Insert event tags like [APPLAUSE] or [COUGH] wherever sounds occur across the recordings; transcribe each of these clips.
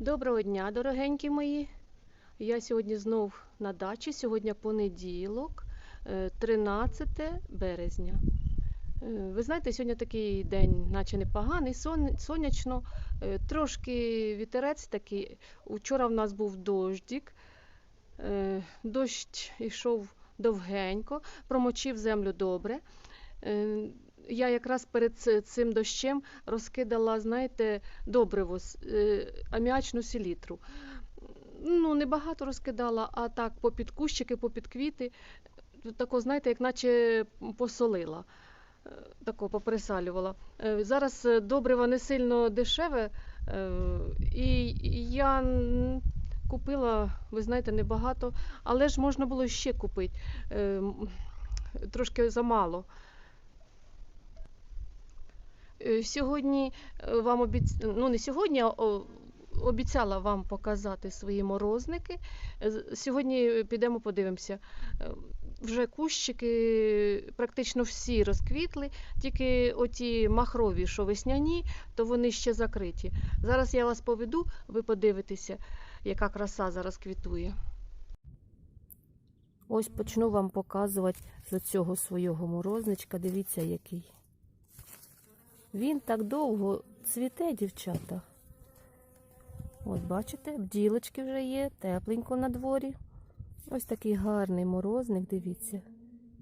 Доброго дня, дорогенькі мої. Я сьогодні знов на дачі. Сьогодні понеділок, е, 13 березня. Е, Ви знаєте, сьогодні такий день, наче непоганий, сон, сонячно, е, трошки вітерець такий. Учора в нас був дощик. Е, Дощ йшов довгенько, промочив землю добре. Я якраз перед цим дощем розкидала, знаєте, добриво, е, аміачну селітру. Ну, не багато розкидала, а так попід кущики, попід квіти. Тако, знаєте, як наче посолила, е, тако поприсалювала. Е, Зараз добриво не сильно дешеве, і я купила, ви знаєте, небагато, але ж можна було ще купити. Е, Трошки замало. Е, Сьогодні е, вам обіц... ну не сьогодні, а обіцяла вам показати свої морозники. Е, Сьогодні підемо подивимося. Е, Вже кущики практично всі розквітли, тільки оті махрові, що весняні, то вони ще закриті. Зараз я вас поведу, ви подивитеся, яка краса зараз квітує. Ось почну вам показувати з цього свого морозничка. Дивіться, який. Він так довго цвіте, дівчата. От бачите, бділочки вже є, тепленько на дворі. Ось такий гарний морозник, дивіться.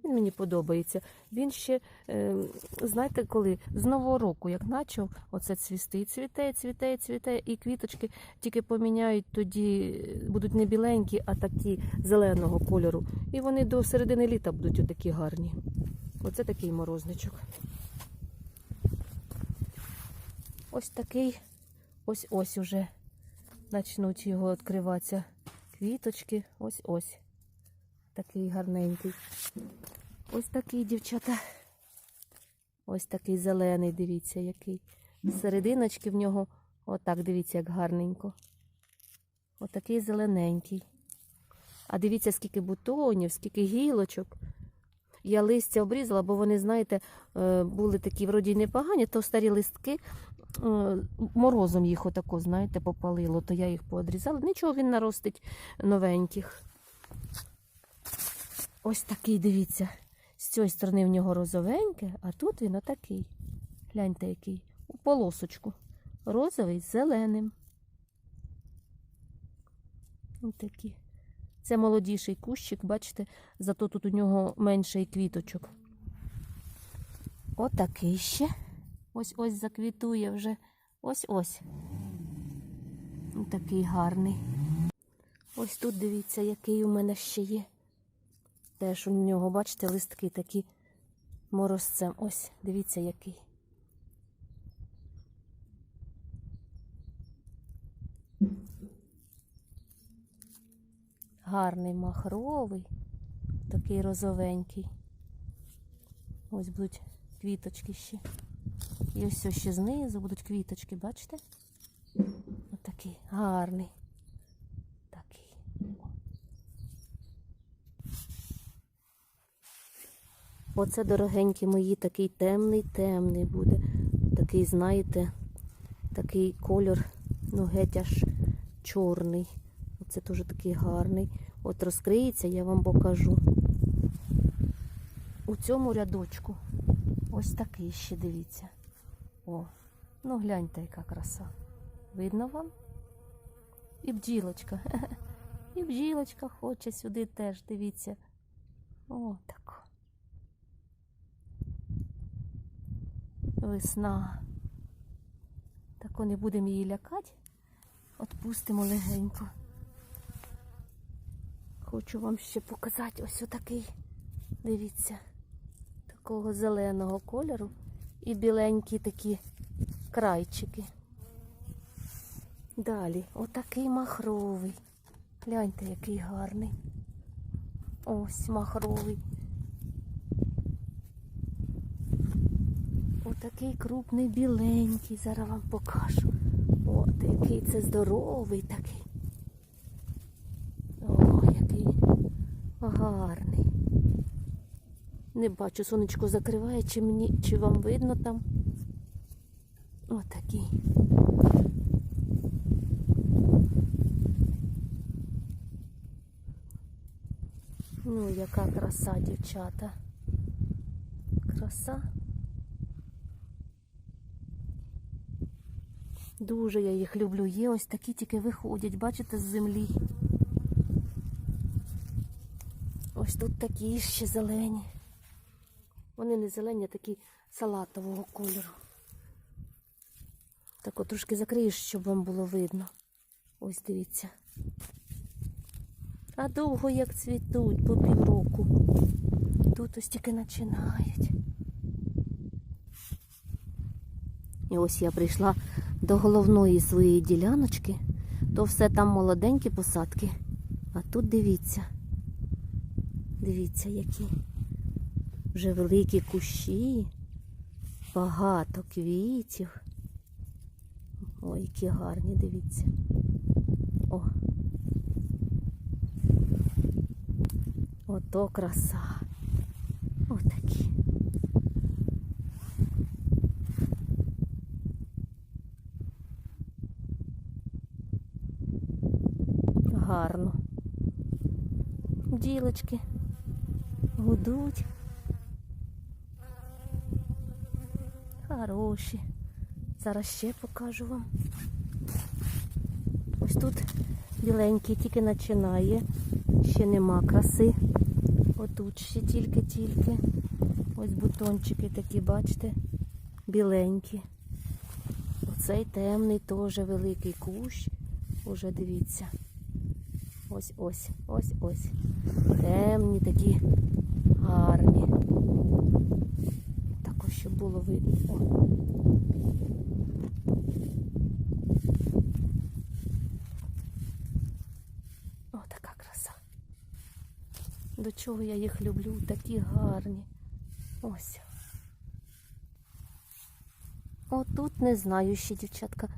Він мені подобається. Він ще, е, знаєте, коли з нового року, як почав оце цвісти, цвіте, цвіте, цвіте, і квіточки тільки поміняють, тоді е, будуть не біленькі, а такі зеленого кольору. І вони до середини літа будуть отакі гарні. Оце такий морозничок. Ось такий, ось ось уже почнуть його відкриватися квіточки. Ось ось. Такий гарненький. Ось такий, дівчата. Ось такий зелений, дивіться, який. Серединочки в нього, отак, дивіться, як гарненько. Отакий зелененький. А дивіться, скільки бутонів, скільки гілочок. Я листя обрізала, бо вони, знаєте, е, були такі вроді непогані, то старі листки морозом їх отако, знаєте, попалило, то я їх поодрізала. Нічого він наростить новеньких. Ось такий, дивіться. З цієї сторони в нього розовеньке, а тут він отакий. Гляньте, який. У полосочку. Розовий з зеленим. Ось такі. Це молодіший кущик, бачите, зато тут у нього менше і квіточок. Отакий ще. Ось ось заквітує вже. Ось ось. Такий гарний. Ось тут дивіться, який у мене ще є. Теж у нього, бачите, листки такі морозцем. Ось, дивіться, який. Гарний махровий, такий розовенький. Ось будуть квіточки ще. І ось ще знизу будуть квіточки, бачите? Ось такий гарний. Такий. Оце, дорогенькі мої, такий темний, темний буде. Такий, знаєте, такий кольор, ну геть аж чорний. Оце теж такий гарний. От розкриється, я вам покажу. У цьому рядочку ось такий ще дивіться. О, ну гляньте, яка краса. Видно вам? І бджілочка. [LAUGHS] І бджілочка хоче сюди теж, дивіться. О, так. Весна. Так не будемо її лякати. Отпустимо легенько. Хочу вам ще показати ось отакий. Дивіться, такого зеленого кольору і біленькі такі крайчики. Далі, отакий махровий. Гляньте, який гарний. Ось махровий. Отакий крупний біленький. Зараз вам покажу. От який це здоровий такий. О, який гарний. Не бачу, сонечко закриває, чи мені, чи вам видно там. Отакий. Ну, яка краса, дівчата. Краса. Дуже я їх люблю. Є ось такі тільки виходять, бачите, з землі. Ось тут такі ще зелені. Вони не зелені, а такі салатового кольору. Так от трошки закриєш, щоб вам було видно. Ось дивіться. А довго як цвітуть по півроку. Тут ось тільки починають. І ось я прийшла до головної своєї діляночки, то все там молоденькі посадки. А тут дивіться. Дивіться, які вже великі кущі, багато квітів. Ой, які гарні, дивіться. О. Ото краса. Отакі. Гарно. Ділочки гудуть. Хороші. Зараз ще покажу вам. Ось тут біленький тільки починає. Ще нема краси. Отут ще тільки-тільки. Ось бутончики такі, бачите, біленькі. Оцей темний теж великий кущ. Уже дивіться. Ось ось, ось ось. Темні такі гарні. Також щоб було видно. О. О, така краса. До чого я їх люблю? Такі гарні. Ось. Отут не знаю ще, дівчатка.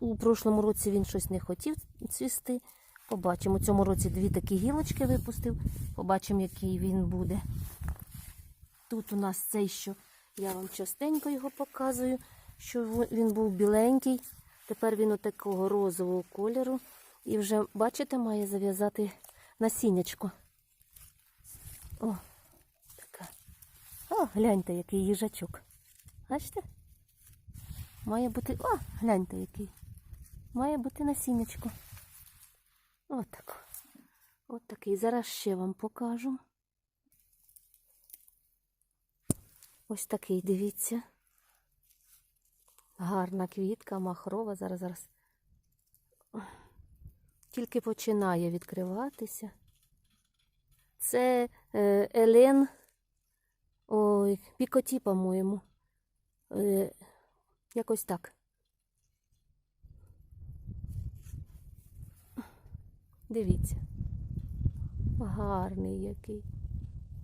У прошлому році він щось не хотів цвісти. Побачимо. У цьому році дві такі гілочки випустив. Побачимо, який він буде. Тут у нас цей, що я вам частенько його показую, що він був біленький. Тепер він такого розового кольору. І вже, бачите, має зав'язати насіннячко. О, така. О, гляньте, який їжачок. Бачите? Має бути. О, гляньте який. Має бути насіннячко. Отак. От такий. Зараз ще вам покажу. Ось такий, дивіться. Гарна квітка, махрова. Зараз, зараз. Тільки починає відкриватися. Це е, Елен. Ой, пікоті, по-моєму. Е, якось так. Дивіться. Гарний який.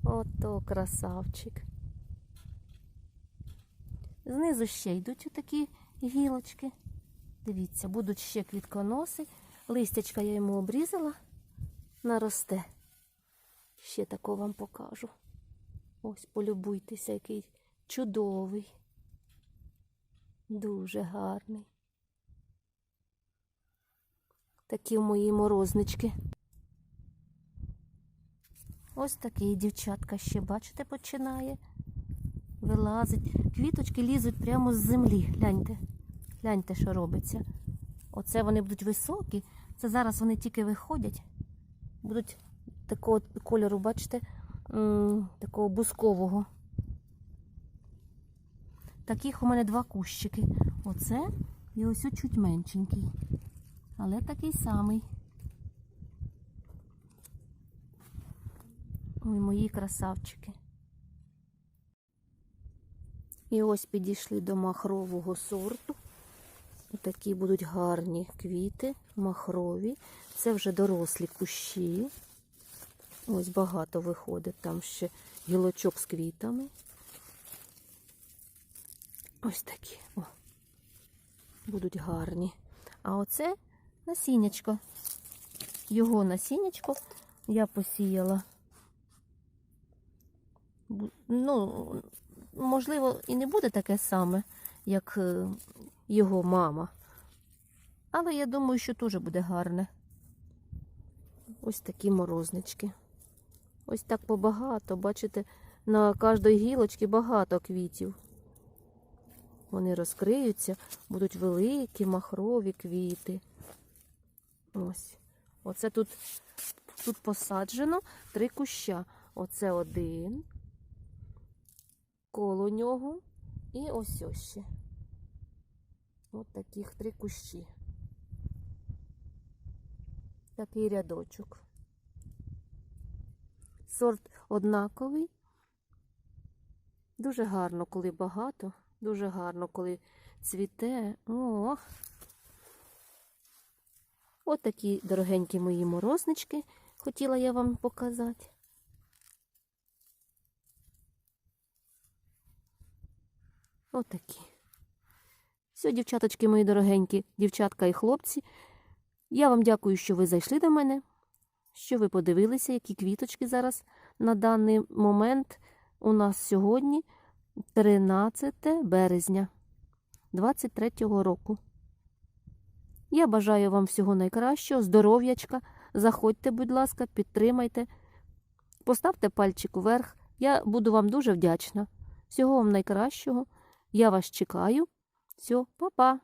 Ото красавчик. Знизу ще йдуть отакі гілочки. Дивіться, будуть ще квітконоси. Листячка я йому обрізала, наросте. Ще тако вам покажу. Ось полюбуйтеся, який чудовий. Дуже гарний. Такі мої морознички. Ось такий дівчатка ще, бачите, починає. Вилазить. Квіточки лізуть прямо з землі. Гляньте. Гляньте, що робиться. Оце вони будуть високі. Це зараз вони тільки виходять. Будуть такого кольору, бачите, такого бускового. Таких у мене два кущики. Оце і ось чуть меншенький. Але такий самий. Ой, мої красавчики. І ось підійшли до махрового сорту. Такі будуть гарні квіти, махрові. Це вже дорослі кущі. Ось багато виходить там ще гілочок з квітами. Ось такі. О, будуть гарні. А оце насіннячко. Його насіннячко я посіяла. Ну, можливо, і не буде таке саме, як е, його мама. Але я думаю, що теж буде гарне. Ось такі морознички. Ось так побагато. Бачите, на кожній гілочці багато квітів. Вони розкриються, будуть великі махрові квіти. Ось. Оце тут, тут посаджено три куща. Оце один. Коло нього. І ось ось ще. Ось таких три кущі. Такий рядочок. Сорт однаковий. Дуже гарно, коли багато. Дуже гарно, коли цвіте. О! От такі дорогенькі мої морознички хотіла я вам показати. Отакі. Все, дівчаточки мої дорогенькі, дівчатка і хлопці. Я вам дякую, що ви зайшли до мене, що ви подивилися, які квіточки зараз на даний момент у нас сьогодні 13 березня 23-го року. Я бажаю вам всього найкращого, здоров'ячка. Заходьте, будь ласка, підтримайте, поставте пальчик вверх. Я буду вам дуже вдячна. Всього вам найкращого. Я вас чекаю. Все, па-па.